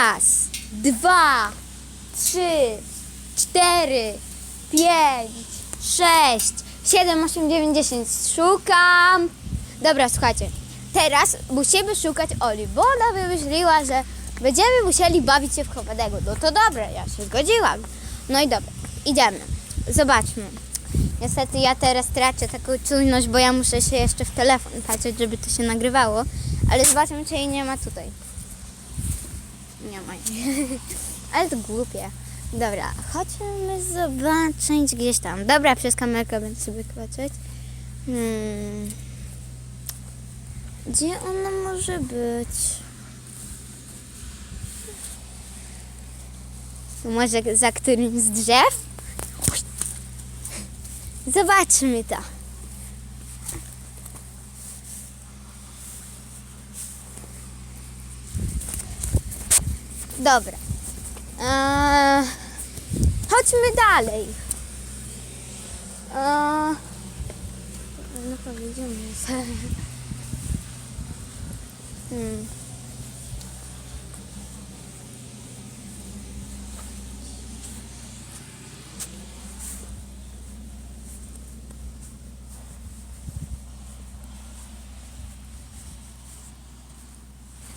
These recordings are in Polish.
Raz, dwa, trzy, cztery, pięć, sześć, siedem, osiem, dziewięć, dziesięć. Szukam. Dobra, słuchajcie. Teraz musimy szukać Oli, bo ona wymyśliła, że będziemy musieli bawić się w chowanego. No to dobra, ja się zgodziłam. No i dobra, idziemy. Zobaczmy. Niestety ja teraz tracę taką czujność, bo ja muszę się jeszcze w telefon patrzeć, żeby to się nagrywało. Ale zobaczmy, czy jej nie ma tutaj. Nie ma. Ale to głupie. Dobra, chodźmy zobaczyć gdzieś tam. Dobra, przez kamerkę będę sobie patrzeć. Hmm. Gdzie ona może być? Może za którymś z drzew? Zobaczmy to. Dobra. Eee, chodźmy dalej. Eee, no powiedziemy. Hmm.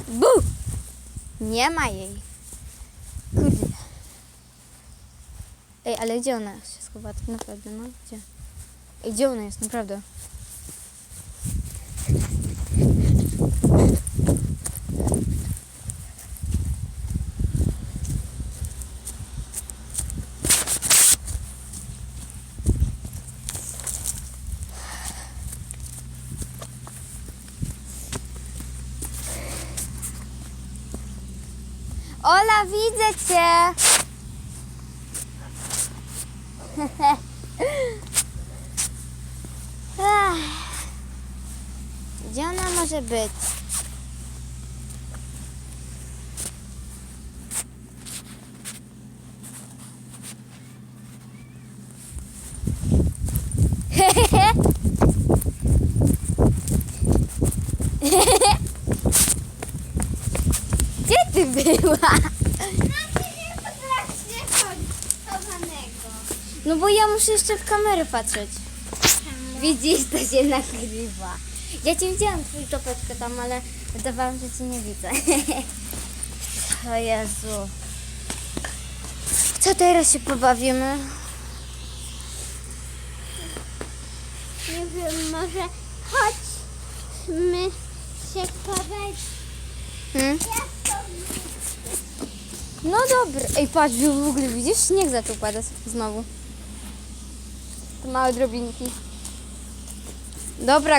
Bu! Nie ma jej. Ej, ale gdzie ona się schowa? Tak naprawdę, no gdzie? Ej, gdzie ona jest, naprawdę? Ola, widzę cię! Gdzie ona może być? Gdzie ty była? No bo ja muszę jeszcze w kamerę patrzeć. Widzisz, to się nagrywa. Ja cię widziałam, twój czopeczkę tam, ale się, że cię nie widzę. O Jezu. Co teraz się pobawimy? Nie wiem, może chodźmy się powiedz. Hmm? No dobra. Ej, patrz, w ogóle widzisz? Śnieg zaczął padać znowu. Te małe drobinki. Dobra,